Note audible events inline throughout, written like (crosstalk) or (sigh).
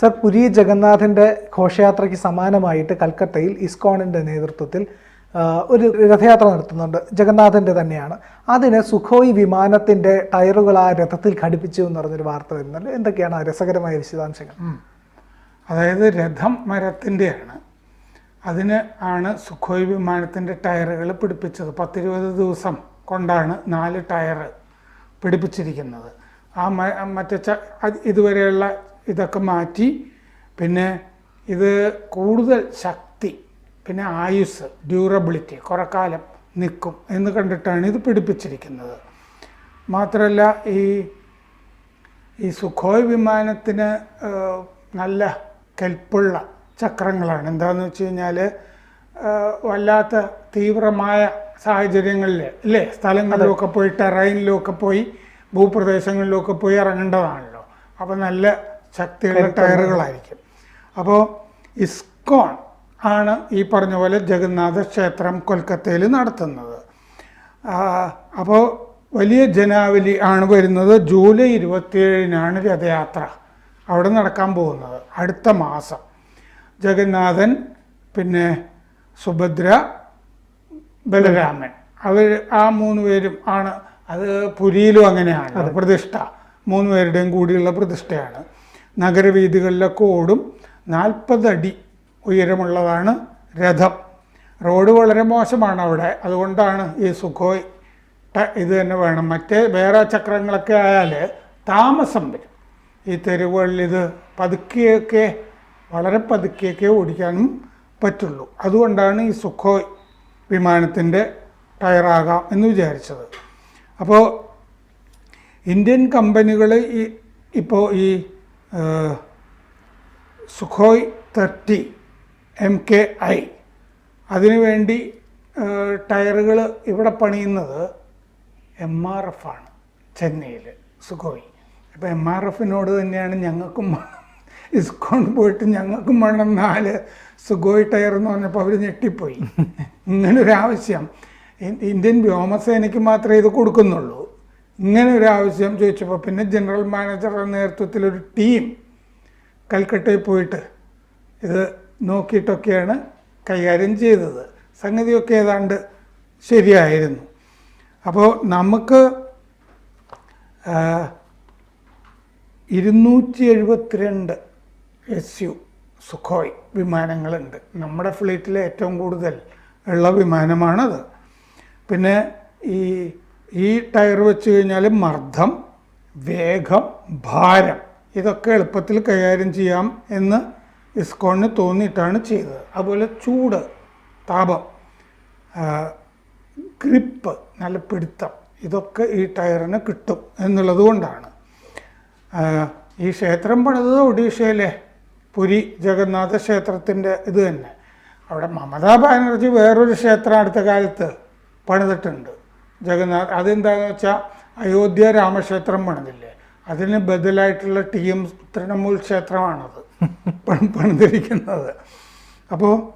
Sir Puri ജഗന്നാഥന്റെ ഘോഷയാത്രയ്ക്ക് സമാനമായിട്ട് കൽക്കത്തയിൽ ഇസ്കോണിന്റെ നേതൃത്വത്തിൽ ഒരു രഥയാത്ര നടത്തുന്നുണ്ട്. ജഗന്നാഥന്റെ തന്നെയാണ്. അതിന് സുഖോയ് വിമാനത്തിന്റെ ടയറുകൾ ആ രഥത്തിൽ ഘടിപ്പിച്ചു എന്ന് പറഞ്ഞൊരു വാർത്ത വരുന്നുണ്ട്. എന്തൊക്കെയാണ് ആ രസകരമായ വിശദാംശങ്ങൾ? അതായത് രഥം മരത്തിന്റെയാണ് അതിന് ആണ് സുഖോയ് വിമാനത്തിന്റെ ടയറുകൾ പിടിപ്പിച്ചത്. പത്തിരുപത് ദിവസം കൊണ്ടാണ് നാല് ടയർ പിടിപ്പിച്ചിരിക്കുന്നത്. ആ മറ്റേ ഇതുവരെയുള്ള ഇതൊക്കെ മാറ്റി പിന്നെ ഇത് കൂടുതൽ ശക്തി പിന്നെ ആയുസ് ഡ്യൂറബിലിറ്റി കുറേ കാലം നിൽക്കും എന്ന് കണ്ടിട്ടാണ് ഇത് പിടിപ്പിച്ചിരിക്കുന്നത്. മാത്രമല്ല ഈ ഈ സുഖോയ് വിമാനത്തിന് നല്ല കെൽപ്പുള്ള ചക്രങ്ങളാണ്. എന്താണെന്ന് വെച്ച് കഴിഞ്ഞാൽ വല്ലാത്ത തീവ്രമായ സാഹചര്യങ്ങളിൽ അല്ലേ? സ്ഥലങ്ങളിലൊക്കെ പോയി ടെറൈനിലൊക്കെ പോയി ഭൂപ്രദേശങ്ങളിലൊക്കെ പോയി ഇറങ്ങേണ്ടതാണല്ലോ. അപ്പോൾ നല്ല ശക്തിയുള്ള ടയറുകളായിരിക്കും. അപ്പോൾ ഇസ്കോൺ ആണ് ഈ പറഞ്ഞ പോലെ ജഗന്നാഥ ക്ഷേത്രം കൊൽക്കത്തയിൽ നടത്തുന്നത്. അപ്പോൾ വലിയ ജനാവലി ആണ് വരുന്നത് ജൂലൈ ഇരുപത്തിയേഴിനാണ് രഥയാത്ര അവിടെ നടക്കാൻ പോകുന്നത് അടുത്ത മാസം. ജഗന്നാഥൻ പിന്നെ സുഭദ്ര ബലരാമൻ. അവർ ആ മൂന്ന് പേരും ആണ്. അത് പുരിയിലും അങ്ങനെയാണ് പ്രതിഷ്ഠ. മൂന്ന് പേരുടെയും കൂടിയുള്ള പ്രതിഷ്ഠയാണ്. നഗരവീഥികളിലൊക്കെ ഓടും. നാൽപ്പത് അടി ഉയരമുള്ളതാണ് രഥം. റോഡ് വളരെ മോശമാണ് അവിടെ. അതുകൊണ്ടാണ് ഈ സുഖോയ് ഇത് തന്നെ വേണം. മറ്റേ വേറെ ചക്രങ്ങളൊക്കെ ആയാൽ താമസം വരും. ഈ തെരുവുകളിൽ ഇത് പതുക്കെയൊക്കെ വളരെ പതുക്കെയൊക്കെ ഓടിക്കാനും പറ്റുള്ളൂ. അതുകൊണ്ടാണ് ഈ സുഖോയ് വിമാനത്തിന്റെ ടയറാകാം എന്ന് വിചാരിച്ചത്. അപ്പോൾ ഇന്ത്യൻ കമ്പനികൾ ഈ ഇപ്പോൾ ഈ Sukhoi thirty M K I. അതിനുവേണ്ടി ടയറുകൾ ഇവിടെ പണിയുന്നത് എം ആർ എഫ് ആണ് ചെന്നൈയിൽ സുഖോയ്. അപ്പോൾ എം ആർ എഫിനോട് തന്നെയാണ് ഞങ്ങൾക്കും (laughs) ഇസ്കോണ്ട് ഇസ്കോൺ പോയിട്ട് ഞങ്ങൾക്കും വേണം നാല് സുഖോയ് ടയർ എന്ന് പറഞ്ഞപ്പോൾ അവർ ഞെട്ടിപ്പോയി. (laughs) ഇങ്ങനൊരു ആവശ്യം ഇ- ഇന്ത്യൻ വ്യോമസേനയ്ക്ക് മാത്രമേ ഇത് കൊടുക്കുന്നുള്ളൂ. ഇങ്ങനെ ഒരു ആവശ്യം ചോദിച്ചപ്പോൾ പിന്നെ ജനറൽ മാനേജറുടെ നേതൃത്വത്തിലൊരു ടീം കൽക്കട്ടയിൽ പോയിട്ട് ഇത് നോക്കിയിട്ടൊക്കെയാണ് കൈകാര്യം ചെയ്തത്. സംഗതിയൊക്കെ ഏതാണ്ട് ശരിയായിരുന്നു. അപ്പോൾ നമുക്ക് ഇരുന്നൂറ്റി എഴുപത്തിരണ്ട് എസ് യു സുഖോയ് വിമാനങ്ങളുണ്ട്. നമ്മുടെ ഫ്ലീറ്റിലെ ഏറ്റവും കൂടുതൽ ഉള്ള വിമാനമാണത്. പിന്നെ ഈ ഈ ടയർ വെച്ച് കഴിഞ്ഞാൽ മർദ്ദം വേഗം ഭാരം ഇതൊക്കെ എളുപ്പത്തിൽ കൈകാര്യം ചെയ്യാം എന്ന് ഇസ്കോണിന് തോന്നിയിട്ടാണ് ചെയ്തത്. അതുപോലെ ചൂട് താപം ഗ്രിപ്പ് നല്ല പിടുത്തം ഇതൊക്കെ ഈ ടയറിന് കിട്ടും എന്നുള്ളത് കൊണ്ടാണ്. ഈ ക്ഷേത്രം പണിതത് ഒഡീഷയിലെ പുരി ജഗന്നാഥ ക്ഷേത്രത്തിന്റെ ഇത് തന്നെ. അവിടെ മമതാ ബാനർജി വേറൊരു ക്ഷേത്രം അടുത്ത കാലത്ത് പണിതിട്ടുണ്ട്. ജഗന്നാഥ് അതെന്താണെന്ന് വെച്ചാൽ അയോധ്യ രാമക്ഷേത്രം പണിതില്ലേ? അതിന് ബദലായിട്ടുള്ള ടി എം തൃണമൂൽ ക്ഷേത്രമാണത്. (laughs) പണി- പണിതിരിക്കുന്നത്. അപ്പോൾ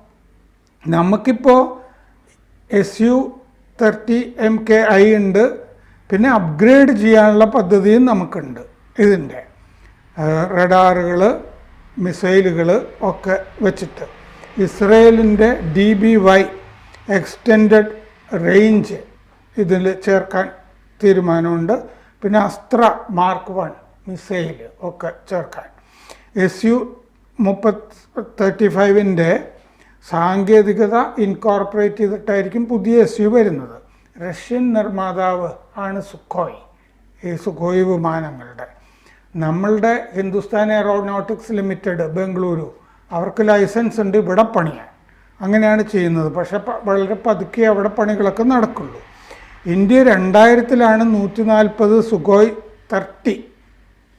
നമുക്കിപ്പോൾ S U thirty M K I ഉണ്ട്. പിന്നെ അപ്ഗ്രേഡ് ചെയ്യാനുള്ള പദ്ധതിയും നമുക്കുണ്ട് ഇതിന്റെ. റഡാറുകൾ മിസൈലുകൾ ഒക്കെ വെച്ചിട്ട്. ഇസ്രയേലിന്റെ D B Y extend range ഇതിൽ ചേർക്കാൻ തീരുമാനമുണ്ട്. പിന്നെ അസ്ത്ര മാർക്ക് വൺ മിസൈൽ ഒക്കെ ചേർക്കാൻ. എസ് യു മുപ്പത്തി തേർട്ടി ഫൈവിന്റെ സാങ്കേതികത ഇൻകോർപ്പറേറ്റ് ചെയ്തിട്ടായിരിക്കും പുതിയ എസ് യു വരുന്നത്. റഷ്യൻ നിർമ്മാതാവ് ആണ് സുഖോയ്. ഈ സുഖോയ് വിമാനങ്ങളുടെ. നമ്മളുടെ ഹിന്ദുസ്ഥാൻ എയറോനോട്ടിക്സ് ലിമിറ്റഡ് ബംഗളൂരു അവർക്ക് ലൈസൻസ് ഉണ്ട് ഇവിടെ പണിയാൻ. അങ്ങനെയാണ് ചെയ്യുന്നത്. പക്ഷെ വളരെ പതുക്കെ അവിടെ പണികളൊക്കെ നടക്കുള്ളൂ. ഇന്ത്യ രണ്ടായിരത്തിലാണ് നൂറ്റി നാൽപ്പത് സുഖോയ് തർട്ടി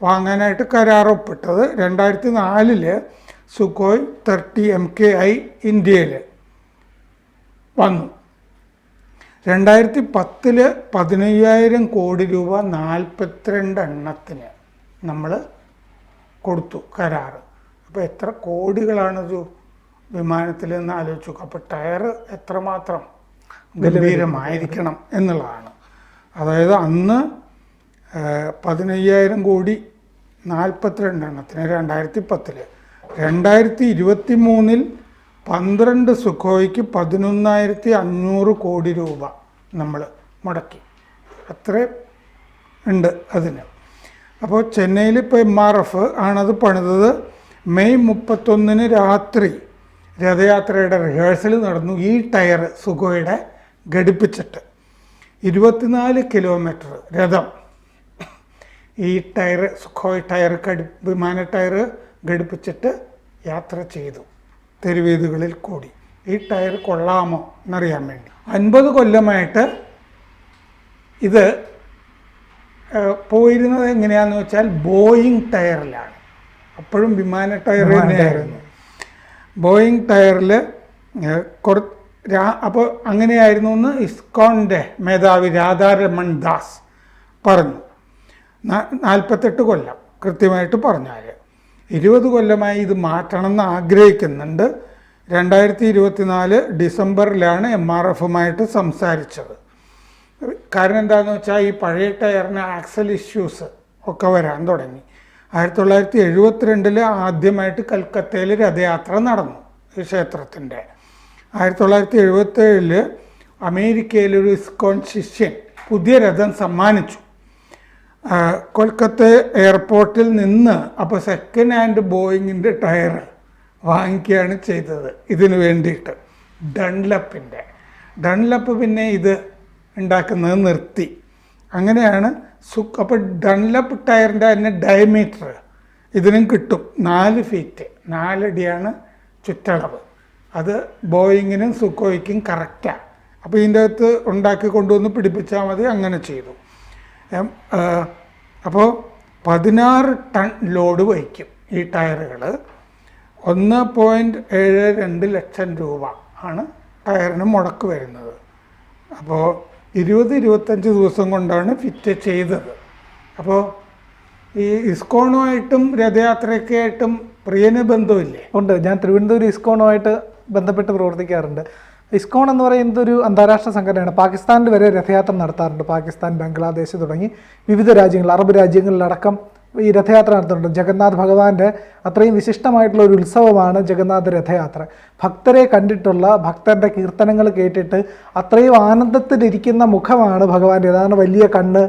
വാങ്ങാനായിട്ട് കരാർ ഒപ്പിട്ടത് രണ്ടായിരത്തി നാലിൽ Sukhoi thirty M K I ഇന്ത്യയിൽ വന്നു. രണ്ടായിരത്തി പത്തിൽ പതിനയ്യായിരം കോടി രൂപ നാൽപ്പത്തിരണ്ട് എണ്ണത്തിന് നമ്മൾ കൊടുത്തു കരാർ അപ്പോൾ എത്ര കോടികളാണൊരു വിമാനത്തിൽ നിന്ന് ആലോചിച്ചു അപ്പോൾ ടയർ എത്രമാത്രം? ഗംഭീരമായിരിക്കണം എന്നുള്ളതാണ്. അതായത് അന്ന് പതിനയ്യായിരം കോടി നാൽപ്പത്തിരണ്ടെണ്ണത്തിന് രണ്ടായിരത്തി പത്തിൽ രണ്ടായിരത്തി ഇരുപത്തി മൂന്നിൽ പന്ത്രണ്ട് സുഖോയ്ക്ക് പതിനൊന്നായിരത്തി അഞ്ഞൂറ് കോടി രൂപ നമ്മൾ മുടക്കി. അത്രയും ഉണ്ട് അതിന്. അപ്പോൾ ചെന്നൈയിൽ ഇപ്പോൾ എം ആർ എഫ് ആണത് പണിതത്. മെയ് മുപ്പത്തൊന്നിന് രാത്രി രഥയാത്രയുടെ റിഹേഴ്സൽ നടന്നു ഈ ടയർ സുഖോയുടെ ഘടിപ്പിച്ചിട്ട്. ഇരുപത്തിനാല് കിലോമീറ്റർ രഥം. ഈ ടയർ സുഖോയ് ടയർ കടി വിമാന ടയർ ഘടിപ്പിച്ചിട്ട് യാത്ര ചെയ്തു. തെരുവേദികളിൽ കൂടി. ഈ ടയർ കൊള്ളാമോ എന്നറിയാൻ വേണ്ടി. അൻപത് കൊല്ലമായിട്ട് ഇത് പോയിരുന്നത് എങ്ങനെയാന്ന് വെച്ചാൽ ബോയിങ് ടയറിലാണ്. അപ്പോഴും വിമാന ടയർ തന്നെയായിരുന്നു. ബോയിങ് ടയറിൽ കുറ അപ്പോൾ അങ്ങനെയായിരുന്നു എന്ന് ഇസ്കോണിന്റെ മേധാവി രാധാരമൺ ദാസ് പറഞ്ഞു. നാൽപ്പത്തെട്ട് കൊല്ലം കൃത്യമായിട്ട് പറഞ്ഞാൽ ഇരുപത് കൊല്ലമായി ഇത് മാറ്റണമെന്ന് ആഗ്രഹിക്കുന്നുണ്ട്. രണ്ടായിരത്തി ഇരുപത്തിനാല് ഡിസംബറിലാണ് എം ആർ എഫുമായിട്ട് സംസാരിച്ചത്. കാരണം എന്താണെന്ന് വെച്ചാൽ ഈ പഴയ ടയറിന് ആക്സൽ ഇഷ്യൂസ് ഒക്കെ വരാൻ തുടങ്ങി. ആയിരത്തി തൊള്ളായിരത്തി എഴുപത്തിരണ്ടിൽ ആദ്യമായിട്ട് കൽക്കത്തയിൽ രഥയാത്ര നടന്നു ഈ ക്ഷേത്രത്തിന്റെ ആയിരത്തി തൊള്ളായിരത്തി എഴുപത്തേഴിൽ അമേരിക്കയിലൊരു ഇസ്കോൺ ശിഷ്യൻ പുതിയ രഥം സമ്മാനിച്ചു. കൊൽക്കത്ത എയർപോർട്ടിൽ നിന്ന് അപ്പോൾ സെക്കൻഡ് ഹാൻഡ് ബോയിങ്ങിന്റെ ടയർ വാങ്ങിക്കുകയാണ് ചെയ്തത്. ഇതിനു വേണ്ടിയിട്ട് ഡൺലപ്പിന്റെ ഡൺലപ്പ് പിന്നെ ഇത് ഉണ്ടാക്കുന്നത് നിർത്തി. അങ്ങനെയാണ് സു അപ്പോൾ ഡൺലപ്പ് ടയറിന്റെ തന്നെ ഡയമീറ്റർ ഇതിനും കിട്ടും. നാല് ഫീറ്റ് നാലടിയാണ് ചുറ്റളവ്. അത് ബോയിങ്ങിനും സുക്കോയ്ക്കും കറക്റ്റാണ് അപ്പോൾ ഇതിന്റെ അകത്ത് ഉണ്ടാക്കി കൊണ്ടുവന്ന് പിടിപ്പിച്ചാൽ മതി അങ്ങനെ ചെയ്തു. അപ്പോൾ പതിനാറ് ടൺ ലോഡ് വഹിക്കും ഈ ടയറുകൾ ഒന്ന് പോയിന്റ് ഏഴ് രണ്ട് ലക്ഷം രൂപ ആണ് ടയറിന് മുടക്ക് വരുന്നത്. അപ്പോൾ ഇരുപത് ഇരുപത്തഞ്ച് ദിവസം കൊണ്ടാണ് ഫിറ്റ് ചെയ്തത്. അപ്പോൾ ഈ ഇസ്കോണുമായിട്ടും രഥയാത്രയൊക്കെ ആയിട്ടും പ്രിയന് ബന്ധമില്ലേ? ഉണ്ട്. ഞാൻ തിരുവനന്തപുരം ഇസ്കോണുമായിട്ട് ബന്ധപ്പെട്ട് പ്രവർത്തിക്കാറുണ്ട്. ഇസ്കോൺ എന്ന് പറയുന്നത് ഒരു അന്താരാഷ്ട്ര സംഘടനയാണ്. പാകിസ്ഥാനിൽ വരെ രഥയാത്ര നടത്താറുണ്ട്. പാകിസ്ഥാൻ ബംഗ്ലാദേശ് തുടങ്ങി വിവിധ രാജ്യങ്ങൾ അറബ് രാജ്യങ്ങളിലടക്കം ഈ രഥയാത്ര നടത്തുന്നുണ്ട്. ജഗന്നാഥ് ഭഗവാന്റെ അത്രയും വിശിഷ്ടമായിട്ടുള്ള ഒരു ഉത്സവമാണ് ജഗന്നാഥ രഥയാത്ര. ഭക്തരെ കണ്ടിട്ടുള്ള ഭക്തരുടെ കീർത്തനങ്ങൾ കേട്ടിട്ട് അത്രയും ആനന്ദത്തിലിരിക്കുന്ന മുഖമാണ് ഭഗവാന്റെ. അതാണ് വലിയ കണ്ണ്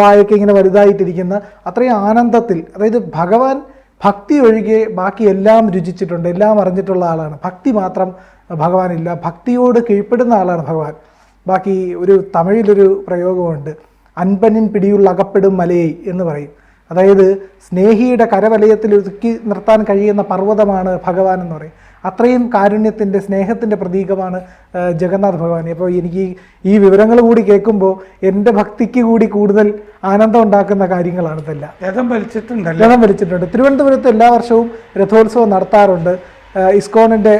വായൊക്കെ ഇങ്ങനെ വലുതായിട്ടിരിക്കുന്ന അത്രയും ആനന്ദത്തിൽ. അതായത് ഭഗവാൻ ഭക്തി ഒഴികെ ബാക്കി എല്ലാം രുചിച്ചിട്ടുണ്ട് എല്ലാം അറിഞ്ഞിട്ടുള്ള ആളാണ്. ഭക്തി മാത്രം ഭഗവാനില്ല ഭക്തിയോട് കീഴ്പ്പെടുന്ന ആളാണ് ഭഗവാൻ. ബാക്കി ഒരു തമിഴിലൊരു പ്രയോഗമുണ്ട്. അൻപനിൻ പിടിയുള്ള അകപ്പെടും മലയെ എന്ന് പറയും. അതായത് സ്നേഹിയുടെ കരവലയത്തിൽ ഒതുക്കി നിർത്താൻ കഴിയുന്ന പർവതമാണ് ഭഗവാൻ എന്ന് പറയും. അത്രയും കാരുണ്യത്തിന്റെ സ്നേഹത്തിന്റെ പ്രതീകമാണ് ജഗന്നാഥ ഭഗവാൻ അപ്പോൾ എനിക്ക് ഈ- വിവരങ്ങൾ കൂടി കേൾക്കുമ്പോൾ എന്റെ ഭക്തിക്ക് കൂടി കൂടുതൽ ആനന്ദം ഉണ്ടാക്കുന്ന കാര്യങ്ങളാണ് ഇതെല്ലാം. രഥം വലിച്ചിട്ടുണ്ട് രഥം വലിച്ചിട്ടുണ്ട്. തിരുവനന്തപുരത്ത് എല്ലാ വർഷവും രഥോത്സവം നടത്താറുണ്ട്. ഇസ്കോണിന്റെ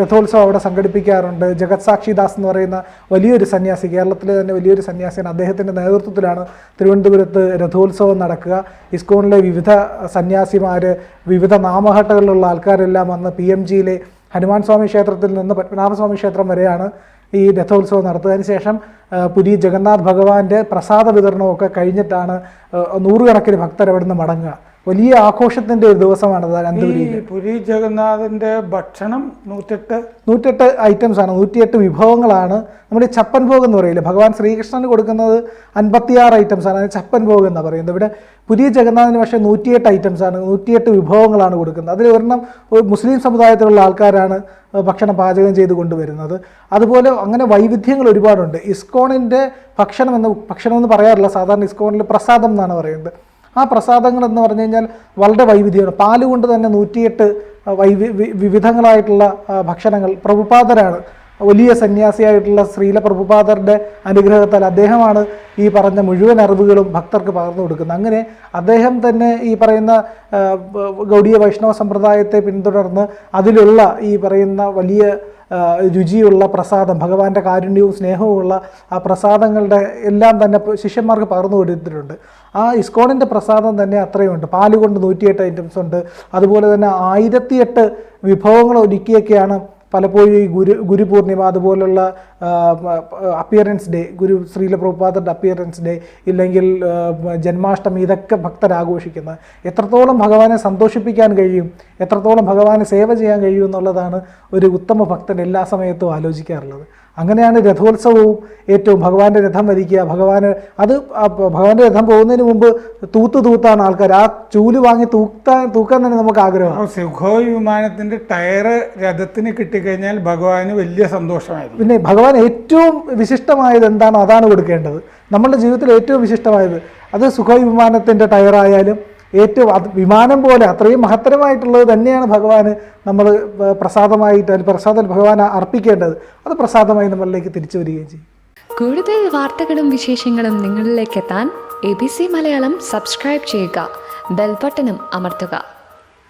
രഥോത്സവം അവിടെ സംഘടിപ്പിക്കാറുണ്ട്. ജഗത് സാക്ഷിദാസ് എന്ന് പറയുന്ന വലിയൊരു സന്യാസി കേരളത്തിലെ തന്നെ വലിയൊരു സന്യാസിയാണ്. അദ്ദേഹത്തിന്റെ നേതൃത്വത്തിലാണ് തിരുവനന്തപുരത്ത് രഥോത്സവം നടക്കുക. ഇസ്കോണിലെ വിവിധ സന്യാസിമാർ വിവിധ നാമഹട്ടകളിലുള്ള ആൾക്കാരെല്ലാം വന്ന് പി എം ജിയിലെ ഹനുമാൻ സ്വാമി ക്ഷേത്രത്തിൽ നിന്ന് പത്മനാഭസ്വാമി ക്ഷേത്രം വരെയാണ് ഈ രഥോത്സവം നടത്തുന്നതിന് ശേഷം പുരി ജഗന്നാഥ് ഭഗവാന്റെ പ്രസാദ വിതരണമൊക്കെ കഴിഞ്ഞിട്ടാണ് നൂറുകണക്കിന് നിന്ന് മടങ്ങുക. വലിയ ആഘോഷത്തിന്റെ ഒരു ദിവസമാണ് പുരി ജഗന്നാഥന്റെ ഭക്ഷണം നൂറ്റെട്ട് നൂറ്റെട്ട് ഐറ്റംസ് ആണ് നൂറ്റിയെട്ട് വിഭവങ്ങളാണ്. നമ്മുടെ ഈ ചപ്പൻ ഭോഗ് എന്ന് പറയില്ലേ ഭഗവാൻ ശ്രീകൃഷ്ണന് കൊടുക്കുന്നത് അൻപത്തിയാറ് ഐറ്റംസ് ആണ്. അതിന് ചപ്പൻ ഭോഗ് എന്നാണ് പറയുന്നത്. ഇവിടെ പുരി ജഗന്നാഥന് പക്ഷെ നൂറ്റിയെട്ട് ഐറ്റംസ് ആണ് നൂറ്റിയെട്ട് വിഭവങ്ങളാണ് കൊടുക്കുന്നത്. അതിൽ ഒരെണ്ണം ഒരു മുസ്ലിം സമുദായത്തിലുള്ള ആൾക്കാരാണ് ഭക്ഷണം പാചകം ചെയ്ത് കൊണ്ടുവരുന്നത്. അതുപോലെ അങ്ങനെ വൈവിധ്യങ്ങൾ ഒരുപാടുണ്ട്. ഇസ്കോണിന്റെ ഭക്ഷണം എന്ന് ഭക്ഷണം എന്ന് പറയാറില്ല. സാധാരണ ഇസ്കോണിൽ പ്രസാദം എന്നാണ് പറയുന്നത്. ആ പ്രസാദങ്ങൾ എന്ന് പറഞ്ഞു കഴിഞ്ഞാൽ വളരെ വൈവിധ്യമാണ്. പാൽ കൊണ്ട് തന്നെ നൂറ്റിയെട്ട് വൈവി വിവിധങ്ങളായിട്ടുള്ള ഭക്ഷണങ്ങൾ. പ്രഭുപാദരാണ്. വലിയ സന്യാസിയായിട്ടുള്ള ശ്രീല പ്രഭുപാദരുടെ അനുഗ്രഹത്താൽ അദ്ദേഹമാണ് ഈ പറഞ്ഞ മുഴുവൻ അറിവുകളും ഭക്തർക്ക് പകർന്നു കൊടുക്കുന്നത്. അങ്ങനെ അദ്ദേഹം തന്നെ ഈ പറയുന്ന ഗൗഡിയ വൈഷ്ണവ സമ്പ്രദായത്തെ പിന്തുടർന്ന് അതിലുള്ള ഈ പറയുന്ന വലിയ രുചിയുള്ള പ്രസാദം ഭഗവാന്റെ കാരുണ്യവും സ്നേഹവുമുള്ള ആ പ്രസാദങ്ങളുടെ എല്ലാം തന്നെ ശിഷ്യന്മാർക്ക് പകർന്നു കൊടുത്തിട്ടുണ്ട്. ആ ഇസ്കോണിന്റെ പ്രസാദം തന്നെ അത്രയുണ്ട് പാൽ കൊണ്ട് നൂറ്റിയെട്ട് ഐറ്റംസ് ഉണ്ട്. അതുപോലെ തന്നെ ആയിരത്തിയെട്ട് വിഭവങ്ങൾ ഒരുക്കിയൊക്കെയാണ് പലപ്പോഴും ഈ ഗുരു ഗുരുപൂർണിമ അതുപോലുള്ള അപ്പിയറൻസ് ഡേ ഗുരു ശ്രീല പ്രഭുപാദരുടെ അപ്പിയറൻസ് ഡേ ഇല്ലെങ്കിൽ ജന്മാഷ്ടമി ഇതൊക്കെ ഭക്തർ ആഘോഷിക്കുന്നത് എത്രത്തോളം ഭഗവാനെ സന്തോഷിപ്പിക്കാൻ കഴിയും എത്രത്തോളം ഭഗവാനെ സേവ ചെയ്യാൻ കഴിയും എന്നുള്ളതാണ് ഒരു ഉത്തമ ഭക്തൻ എല്ലാ സമയത്തും ആലോചിക്കാറുള്ളത്. അങ്ങനെയാണ് രഥോത്സവവും ഏറ്റവും ഭഗവാന്റെ രഥം വരിക്കുക. ഭഗവാന് അത് ഭഗവാന്റെ രഥം പോകുന്നതിന് മുമ്പ് തൂത്ത് തൂത്താണ് ആൾക്കാർ ആ ചൂൽ വാങ്ങി തൂക്കാൻ തൂക്കാൻ തന്നെ നമുക്ക് ആഗ്രഹം സുഖോ സുഖോയ് വിമാനത്തിന്റെ ടയറ് രഥത്തിന് കിട്ടിക്കഴിഞ്ഞാൽ ഭഗവാന് വലിയ സന്തോഷമായിരുന്നു. പിന്നെ ഭഗവാൻ ഏറ്റവും വിശിഷ്ടമായത് എന്താണോ അതാണ് കൊടുക്കേണ്ടത്. നമ്മളുടെ ജീവിതത്തിൽ ഏറ്റവും വിശിഷ്ടമായത്. അത് സുഖോയ് വിമാനത്തിന്റെ ടയറായാലും ഏറ്റവും അത് വിമാനം പോലെ അത്രയും മഹത്തരമായിട്ടുള്ളത് തന്നെയാണ് ഭഗവാന് നമ്മൾ പ്രസാദമായിട്ട് അല്ലെങ്കിൽ പ്രസാദം ഭഗവാൻ അർപ്പിക്കേണ്ടത്. അത് പ്രസാദമായി നമ്മളിലേക്ക് തിരിച്ചു വരികയും ചെയ്യും. കൂടുതൽ വാർത്തകളും വിശേഷങ്ങളും നിങ്ങളിലേക്ക് എത്താൻ A B C Malayalam subscribe ചെയ്യുക. ബെൽബട്ടനും അമർത്തുക.